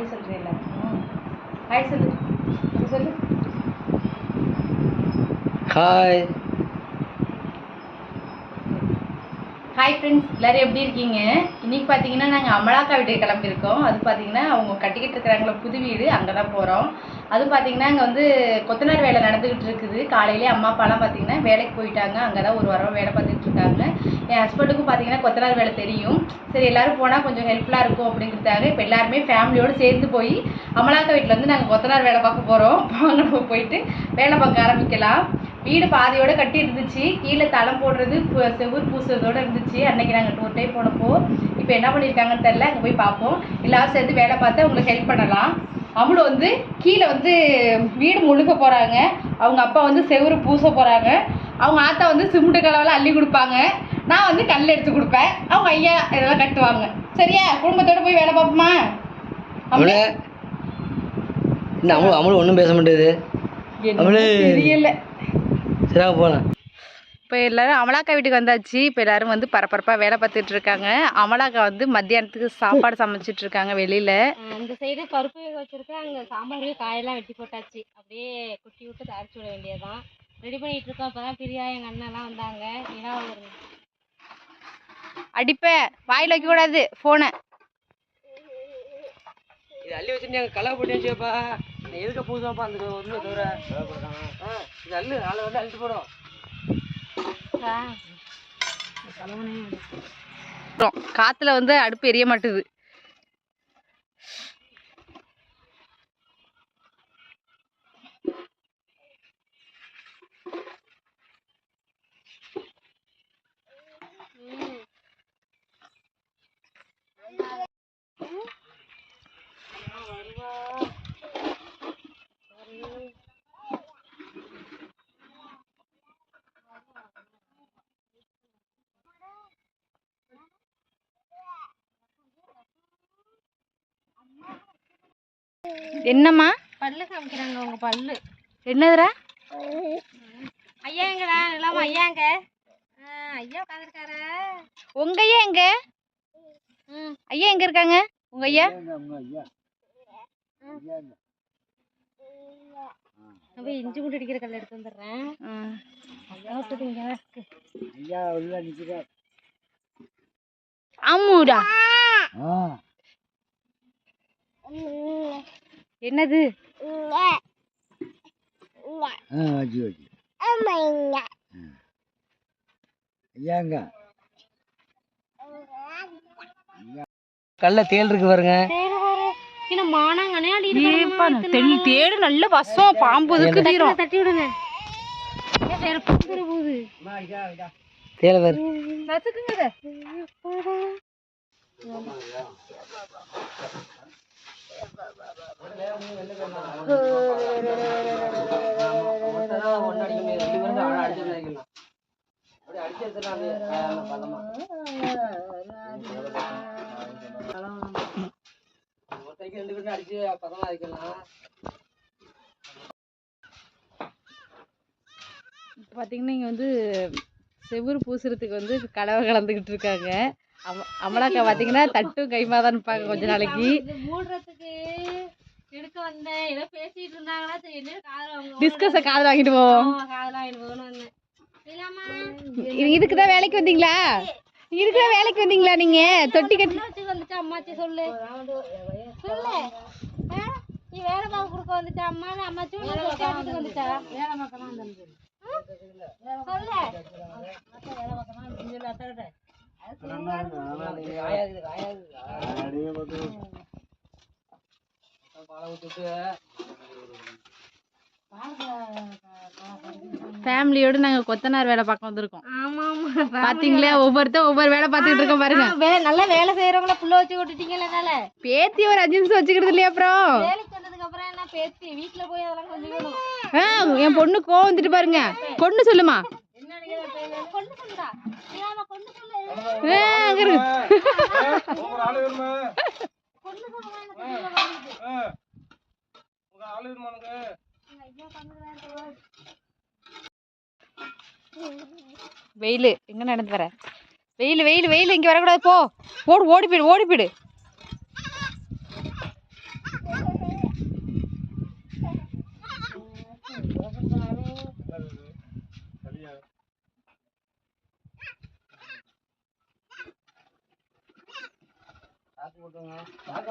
Hi சொல்கிறேன் எல்லாருக்கும் hi சொல்லு அப்ப சொல்லு ஹாய் ஹாய் ஃப்ரெண்ட்ஸ் எல்லோரும் எப்படி இருக்கீங்க? இன்றைக்கி பார்த்தீங்கன்னா நாங்கள் அமலாக்கா வீட்டுக்கு கிளம்பியிருக்கோம். அது பார்த்தீங்கன்னா அவங்க கட்டிக்கிட்டு இருக்கிறாங்கள புது வீடு அங்கே தான் போகிறோம் அது பார்த்தீங்கன்னா அங்கே வந்து கொத்தனார் வேலை நடந்துக்கிட்டு இருக்குது. காலையிலே அம்மா அப்பாலாம் பார்த்தீங்கன்னா வேலைக்கு போயிட்டாங்க. அங்கே தான் ஒரு வாரம் வேலை பார்த்துட்டு இருக்காங்க. என் ஹஸ்பண்டுக்கும் பார்த்தீங்கன்னா கொத்தனார் வேலை தெரியும். சரி எல்லோரும் போனால் கொஞ்சம் ஹெல்ப்ஃபுல்லாக இருக்கும் அப்படிங்கிறதுக்காக இப்போ எல்லாருமே ஃபேமிலியோடு சேர்ந்து போய் அமலாக்கா வீட்டில் வந்து நாங்கள் கொத்தனார் வேலை பார்க்க போகிறோம் வாங்க நம்ம போயிட்டு வேலை பார்க்க ஆரம்பிக்கலாம். வீடு பாதியோட கட்டி இருந்துச்சு கீழே தளம் போடுறது செவுரு பூசுறதோட இருந்துச்சு. அன்னைக்கு நாங்கள் டூர் டைம் போனப்போ. இப்போ என்ன பண்ணியிருக்காங்கன்னு தெரில அங்கே போய் பார்ப்போம். எல்லாரும் சேர்ந்து வேலை பார்த்து அவங்களுக்கு ஹெல்ப் பண்ணலாம். அவங்களும் வந்து கீழே வந்து வீடு முழுக்க போகிறாங்க அவங்க அப்பா வந்து செவுரு பூச போகிறாங்க அவங்க ஆத்தா வந்து சிமெண்ட் கலவெல்லாம் அள்ளி கொடுப்பாங்க. நான் வந்து கல் எடுத்து கொடுப்பேன். அவங்க ஐயா இதெல்லாம் கட்டுவாங்க. சரியா? குடும்பத்தோட போய் வேலை பார்ப்போமா? அவளே. இந்த அமுல் ஒன்றும் பேச மாட்டேது. தெரியல. சரியாக போகலாம் இப்போ எல்லாரும் அமலாக்கா வீட்டுக்கு வந்தாச்சு. இப்போ எல்லாரும் வந்து பரபரப்பாக வேலை பார்த்துட்டு இருக்காங்க. அமலாக்கா வந்து மத்தியானத்துக்கு சாப்பாடு சமைச்சிட்டு இருக்காங்க வெளியில. அந்த சைடு பருப்பு வேக வச்சிருக்கேன். அங்கே சாம்பார் காயெல்லாம் வெட்டி போட்டாச்சு. அப்படியே குட்டி விட்டு தரைச்சி விட வேண்டியதுதான். ரெடி பண்ணிட்டு இருக்கோம். அப்பதான் பிரியா எங்க அண்ணன்லாம் வந்தாங்க. நிலா ஒரு அடிப்பேன் வாயில் வைக்க கூடாது ஃபோனை இது அள்ளி வச்சுட்டு அங்கே கலவை போட்டு வச்சுப்பா எதுக்கு புதுசாப்பா அந்த ஒன்றும் தவிர? ஆ இது அள்ளு நாளை வந்து அள்ளிட்டு போகிறோம் காற்றுல வந்து அடுப்பு எரிய மாட்டுது. என்னம்மா? பல்லு காமிக்கிறாங்க உங்க பல்லு. என்னதுடா? ஐயா எங்கடா நிலாமா ஐயா எங்க ஆ, ஐயா உட்காந்துருக்காரா? உங்க ஐயா எங்க? ம். ஐயா எங்க இருக்காங்க? உங்க ஐயா? இஞ்சி மூட்டு அடிக்கிற கல் எடுத்து வந்துடுறேன். ம். ஐயா உள்ள நிற்கிறேன் ஆமாடா என்னது? வச்சு வச்சு ஐயாங்க கல்ல தேல் இருக்கு பாருங்க தேடு நல்ல வசம் பாம்பு தட்டி விடுங்க. ஏன் வேற. புடுங்குற போகுது இப்போ பார்த்தீங்கன்னா இங்கே வந்து செவுரு பூசுறதுக்கு வந்து கலவை கலந்துக்கிட்டு இருக்காங்க. அம அமலாக்கா பார்த்தீங்கன்னா தட்டும் கைமா தான் இருப்பாங்க கொஞ்ச நாளைக்கு. மூடுறதுக்கு எடுக்க வந்தேன் ஏதோ பேசிட்டு இருந்தாங்களா சரி என்ன காதல அவங்க டிஸ்கஸை காது வாங்கிட்டு போவோம் காதல வாங்கிட்டு போகணும்னு வந்தேன் இல்லாமா இது- இதுக்கு தான் வேலைக்கு வந்தீங்களா இதுக்கு தான் வேலைக்கு வந்தீங்களா நீங்க தொட்டி கட்டி வந்துச்சு அம்மாச்சி சொல்லு சொல்லு? நீ வேலை பார்க்க கொடுக்க வந்துச்சா அம்மா அம்மாச்சி உன்னை தொட்டி ஆட்டுக்கு வந்துச்சா வேலை பார்க்கலாம் சொல்லு ஃபேமிலியோட நாங்க கொத்தனார் வேலை பார்க்க வந்திருக்கோம். ஆமா ஆமா பாத்தீங்களா? ஒவ்வொருத்தர் ஒவ்வொரு வேலை பார்த்துக்கிட்டு இருக்கோம் பாருங்க. வே நல்லா வேலை செய்யறவங்கள புள்ள வச்சு விட்டுட்டீங்கல்ல பேத்தி ஒரு அஞ்சு நிமிஷம் வச்சுக்கிறது இல்லையா அப்புறம்? வேலைக்கு வந்ததுக்கு அப்புறம் என்ன பேத்தி? வீட்டுல போய் அதெல்லாம் கொஞ்சம் ஆ, என் பொண்ணு கோவம் வந்துட்டு பாருங்க. கொண்டு சொல்லுமா. கொண்டு சொல்லுடா ஏமா கொண்டு சொல்லு ஆ, அங்க இருக்கு கொண்டு சொல்லுமா எனக்கு தெரியல வந்துட்டு. ஐயா பண்ணுறேன் வெயில் எங்க நடந்து வர வெயில் வெயில் வெயில் இங்க வரக்கூடாது போ ஓடு ஓடி போயிடு ஓடி போயிடு சாக்கு போட்டுங்க சாக்கு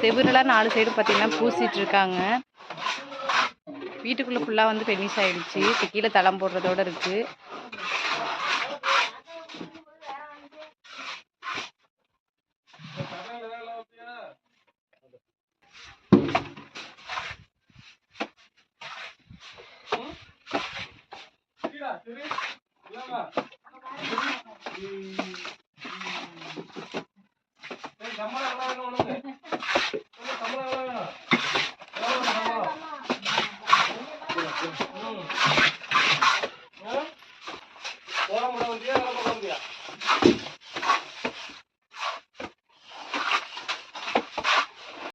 செவுரெல்லாம் நாலு சைடு பார்த்தீங்கன்னா பூசிட்டு இருக்காங்க வீட்டுக்குள்ளே ஃபுல்லாக வந்து ஃபெனிஷ் ஆகிடுச்சு இப்போ கீழே தளம் போடுறதோட இருக்கு Yeah.